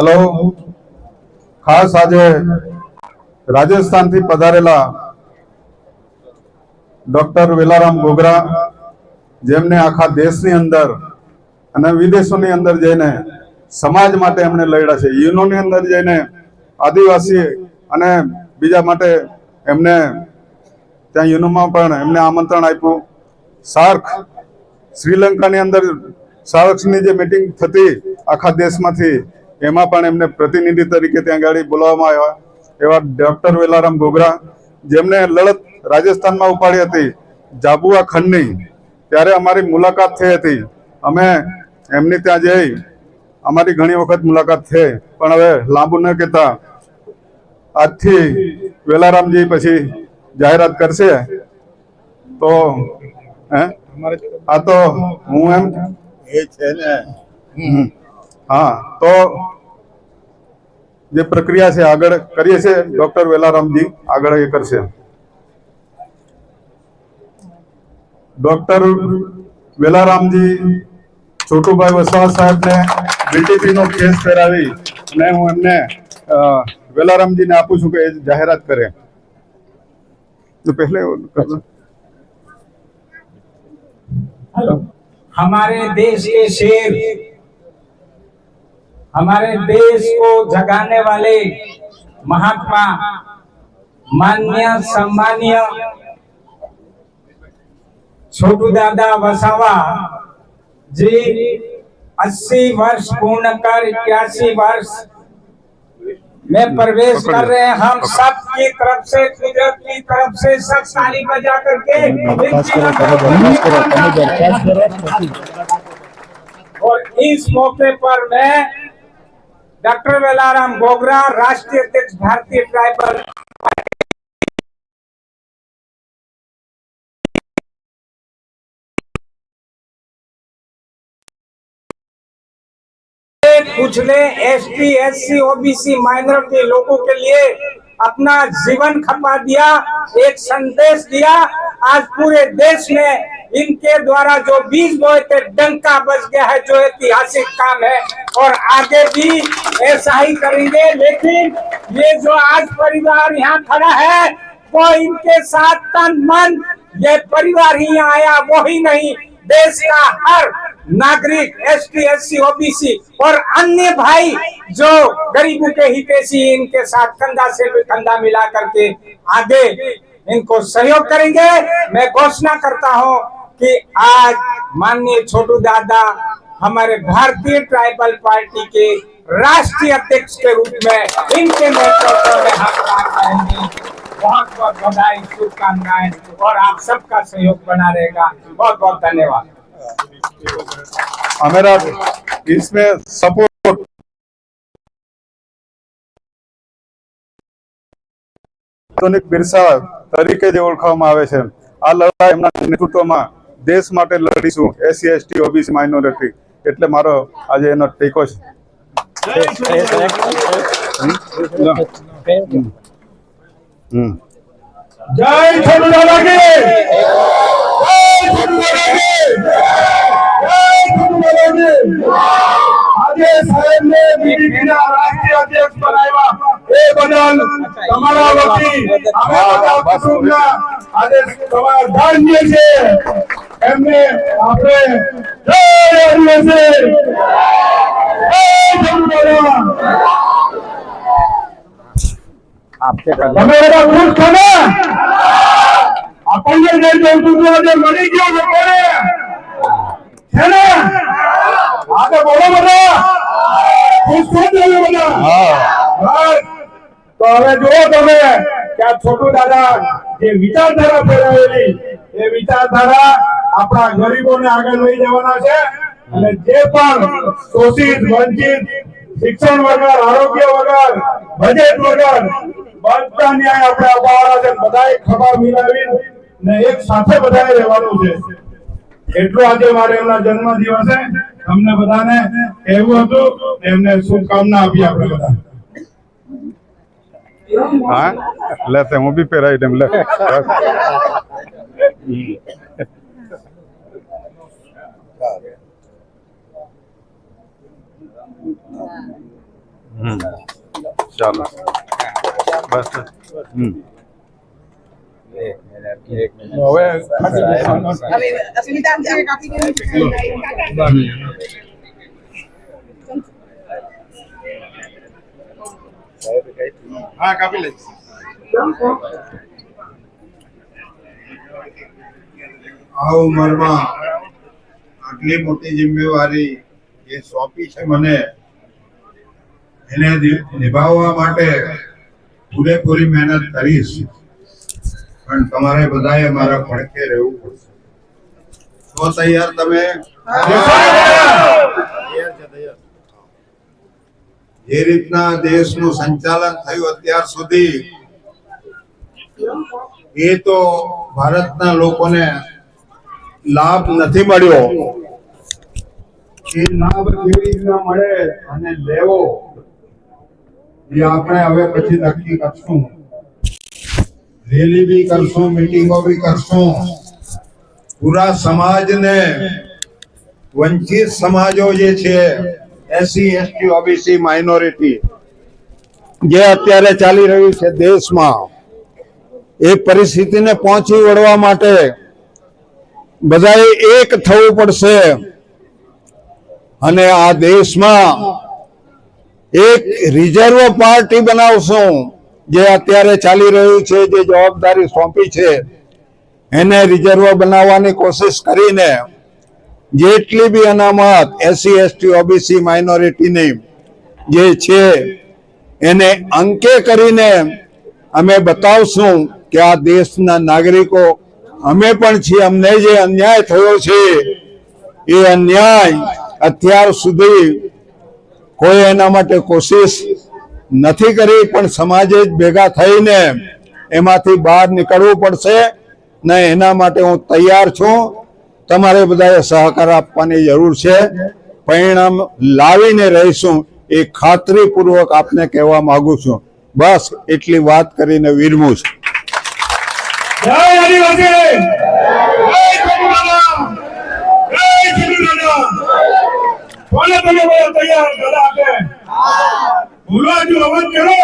Hello. ખાસ આજે રાજસ્થાનથી પધારેલા ડોક્ટર વેલારામ ગોગરા, જેમને આખા દેશની અંદર અને વિદેશોની અંદર જઈને સમાજ માટે એમણે લડ્યા છે. યુનોની અંદર જઈને આદિવાસી અને બીજા માટે એમને ત્યાં યુનોમાં પણ એમને આમંત્રણ આપ્યું. સાર્ક, શ્રીલંકાની અંદર સાર્કની જે મિટિંગ થતી આખા દેશમાંથી એમાં પણ એમને પ્રતિનિધિ તરીકે ત્યાં ગાડી બોલાવવામાં આવ્યા. એવા ડોક્ટર વેલારામ ગોગરા જેમને લડત રાજસ્થાનમાં ઉપાડી હતી જાબુઆ ખંડની ત્યારે અમારી મુલાકાત થઈ હતી. અમે એમની ત્યાં જઈ અમારી ઘણી વખત મુલાકાત થઈ. પણ હવે લાંબુ ન કહેતા આજથી વેલારામજી પછી જાહેરાત કરશે. તો હે? આ તો હું એમ? એ છે ને. હા તો જે પ્રક્રિયા છે આગળ કરીએ છીએ ડોક્ટર વેલારામજી આગળ એ કરશે ડોક્ટર વેલારામજી છોટુભાઈ વસવા સાહેબને BTP નો કેસ કરાવી અને હું એમને અ, વેલારામજીને આપું છું કે એ જાહેરાત કરે તો પહેલે કરજો. हमारे देश के शेर हमारे देश को जगाने वाले महात्मा मान्य सम्मान्य छोटू दादा वसावा जी 80 वर्ष पूर्ण कर इक्यासी वर्ष में प्रवेश कर रहे हैं। हम सब की तरफ़ से कुदरत की तरफ़ से सब ताली बजा करके और इस मौके पर मैं डॉक्टर वेलाराम बोगरा, राष्ट्रीय अध्यक्ष भारतीय ट्राइबल कुचले S T S C OBC, minority लोगों के लिए अपना जीवन खपा दिया, एक संदेश दिया। आज पूरे देश में इनके द्वारा जो बीज बोए थे, डंका बज गया है, जो ऐतिहासिक काम है। और आगे भी ऐसा ही करेंगे, लेकिन ये जो आज परिवार यहाँ खड़ा है, वो इनके साथ तन मन, ये परिवार ही आया वो ही नहीं। देश का हर नागरिक S T S C OBC और अन्य भाई जो गरीबों के हितैषी इनके साथ कंधा से कंधा मिला करके आगे इनको सहयोग करेंगे। मैं घोषणा करता हूँ कि आज माननीय छोटू दादा हमारे भारतीय ट्राइबल पार्टी के राष्ट्रीय अध्यक्ष के रूप में इनके नेतृत्व में काम करेंगे। बहुत बहुत बधाई शुभकामनाएं और आप सबका सहयोग बना रहेगा बहुत बहुत धन्यवाद हमारा इसमें सपोर्ट આધુનિક બિરસા તરીકે જે ઓળખવામાં આવે છે આ લડાઈ એમના નેતૃત્વમાં દેશ માટે લડીશું એસસી એસટી ઓબીસી માઇનોરિટી એટલે મારો આજે એનો ટેકો છે હમ. હમ જય છોટુ આજે સાહેબને બીજેપી ના રાષ્ટ્રીય અધ્યક્ષ બનાવ્યા. એ બદલ તમારા વતી અમે બધા કુટુંબના છે. એમને આપણે જય આદિવાસી દાદા તમે બધા ખુશ છો ને? આપણને જે જોઈતું આજે મળી ગયું લોકોને છે ને? આજે બોલો બધા. ખુશ છો ને બધા? બસ. તો હવે જુઓ તમે કે આ છોટુ દાદા જે વિચારધારા ફેરવેલી એ વિચારધારા આપણા ગરીબોને આગળ લઈ જવાના છે. અને જે પણ શોષિત વંચિત શિક્ષણ વગર આરોગ્ય વગર બજેટ વગર બધા ન્યાય આપણે અપાવવાના છે બધાએ ખભા મિલાવી ને એક સાથે બધાએ રહેવાનું છે. એટલું આજે મારે એમના જન્મ દિવસે તમને બધાને એવું હતું એમને શુભકામના આપી આપણે બધા. હા? લે તે હું બી પહેરાવી દઉં, લે. ચાલો. બસ હમ આ ઉંમરમાં આટલી મોટી જિમ્મેવારી જે સોંપી છે મને એને નિભાવવા માટે પૂરેપૂરી મહેનત કરીશ પણ તમારે બધાએ મારા પડખે રહેવું પડશે. તો તૈયાર તમે? જે રીતના દેશનું સંચાલન થયું અત્યાર સુધી એ તો ભારતના લોકોને લાભ નથી મળ્યો. એ લાભ કેવી રીતના મળે અને લેવો? એ આપણે હવે પછી નક્કી કરશું. રેલી બી કરશું મિટિંગો બી કરશું. પૂરા સમાજને વંચિત સમાજો જે છે એસસી એસટી ઓબીસી માઇનોરિટી જે અત્યારે ચાલી રહ્યું છે દેશમાં, એ પરિસ્થિતિને પહોંચી વળવા માટે બધાએ એક થવું પડશે. અને આ દેશમાં એક રિઝર્વ પાર્ટી બનાવશું, જે અત્યારે ચાલી રહ્યું છે, જે જવાબદારી સોંપી છે, એને રિઝર્વ બનાવવાની કોશિશ કરીને જેટલી બી અનામત એસસી એસટી ઓબીસી માઇનોરિટીની જે છે, એને અંકે કરીને અમે બતાવશું કે આ દેશના નાગરિકો, અમે પણ છીએ, અમને જે અન્યાય થયો છે, એ અન્યાય અત્યાર સુધી કોઈ એના માટે કોશિશ નથી કરી, પણ સમાજે જ ભેગા થઈને એમાંથી બહાર નીકળવું પડશે ને એના માટે હું તૈયાર છું. તમારે બધાએ સહકાર આપવાની જરૂર છે. પરિણામ લાવીને રહીશું એ ખાતરીપૂર્વક આપને કહેવા માંગુ છું. બસ એટલી વાત કરીને વિરમું છું. જય આદિવાસી! જય! જય! કોને તમે બધા તૈયાર દાદા આપે બોલો હજુ અવાજ કરો